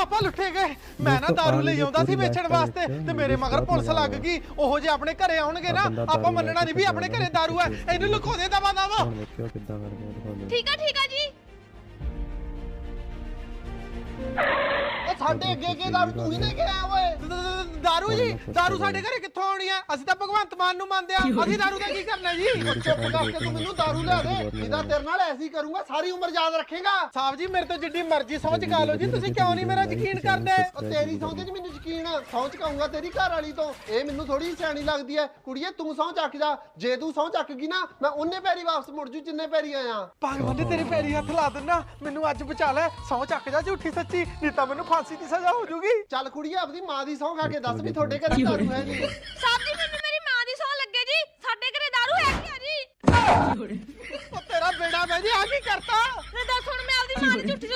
ਆਪਾਂ ਲੁੱਟੇ ਗਏ। ਮੈਂ ਨਾ ਦਾਰੂ ਲਈ ਆਉਂਦਾ ਸੀ ਵੇਚਣ ਵਾਸਤੇ। ਤੇ ਮੇਰੇ ਮਗਰ ਪੁਲਿਸ ਲੱਗ ਗਈ। ਉਹੋ ਜੇ ਆਪਣੇ ਘਰੇ ਆਉਣਗੇ ਨਾ ਆਪਾਂ ਮੰਨਣਾ ਨਹੀਂ ਵੀ ਆਪਣੇ ਘਰੇ ਦਾਰੂ ਹੈ। ਇਹਨੂੰ ਲੁਕੋ ਦੇ ਦਵਾ ਦਵਾ। ਵੇਖਿਓ ਕਿੱਦਾਂ ਕਰਦੇ ਠੀਕ ਆ ਠੀਕ ਆ ਜੀ। ਉਹ ਸਾਡੇ ਅੱਗੇ ਅੱਗੇ ਦਾਰੂ ਤੂੰ ਹੀ ਲੈ ਕੇ ਆਇਆ ਓਏ। ਦ- ਦ- ਦਾਰੂ ਜੀ ਦਾਰੂ ਸਾਡੇ ਘਰੇ ਕਿੱਥੋਂ ਆਉਣੀ ਆ ਅਸੀਂ ਤਾਂ ਭਗਵੰਤ ਮਾਨ ਨੂੰ ਮੰਨਦੇ ਆ ਅਸੀਂ ਦਾਰੂ ਦਾ ਕੀ ਕਰਨਾ ਜੀ ਚੁੱਪ ਕਰਕੇ ਤੂੰ ਮੈਨੂੰ ਦਾਰੂ ਲਿਆ ਦੇ ਇਹਦਾ ਤੇਰੇ ਨਾਲ ਐਸੀ ਕਰੂੰਗਾ ਸਾਰੀ ਉਮਰ ਯਾਦ ਰੱਖੇਗਾ ਸਾਹਿਬ ਜੀ ਮੇਰੇ ਤੋਂ ਜਿੱਡੀ ਮਰਜ਼ੀ ਸਹੁੰ ਚੁਕਾ ਲਓ ਜੀ ਤੁਸੀਂ ਕਿਉਂ ਨਹੀਂ ਮੇਰਾ ਯਕੀਨ ਕਰਦੇ ਉਹ ਤੇਰੀ ਸਹੁੰ ਤੇ ਨੀ ਮੈਨੂੰ ਯਕੀਨ ਆ ਸਹੁੰ ਚਕਾਉਂਗਾ ਤੇਰੀ ਘਰ ਵਾਲੀ ਤੋਂ ਇਹ ਮੈਨੂੰ ਥੋੜੀ ਸਿਆਣੀ ਲੱਗਦੀ ਐ ਕੁੜੀਏ ਤੂੰ ਸਹੁੰ ਚੱਕ ਜਾ ਜੇ ਤੂੰ ਸਹੁੰ ਚੱਕ ਗਈ ਨਾ ਮੈਂ ਉਹਨੇ ਪੈਰੀ ਵਾਪਸ ਮੁੜ ਜੂ ਜਿੰਨੇ ਪੈਰੀ ਆਇਆ ਭਗਵਾਨ ਨੇ ਤੇਰੇ ਪੈਰੀ ਹੱਥ ਲਾ ਦਿੰਨਾ ਮੈਨੂੰ ਅੱਜ ਬਚਾ ਲੈ ਸਹੁੰ ਚੱਕ ਜਾ ਝੂਠੀ ਸੱਚੀ ਨਹੀਂ ਤਾਂ ਮੈਨੂੰ ਫਾਂਸੀ ਦੀ ਸਜ਼ਾ ਹੋ ਜੂਗੀ ਚੱਲ ਕੁੜੀਏ ਆਪਣੀ ਮਾਂ ਦੀ ਸਹੁੰ ਖਾ ਕੇ ਦੱਸ ਵੀ ਤੁਹਾਡੇ ਘਰੇ ਦਾਰੂ ਹੈ ਨਹੀਂ ਸਾਹਿਬ ਜੀ ਮੈਨੂੰ ਮੇਰੀ ਮਾਂ ਦੀ ਸੌ ਲੱਗੇ ਜੀ। ਸਾਡੇ ਘਰੇ ਦਾਰੂ ਹੈਗੀ ਆ ਜੀ? ਉਹ ਤੇਰਾ ਬੇੜਾ ਮੈਂ ਜੀ ਆ ਕੀ ਕਰਤਾ? ਤੇ ਦੱਸ ਹੁਣ ਮੈਂ ਆਪਦੀ ਮਾਂ ਦੀ ਝੁੱਠੀ ਜੋ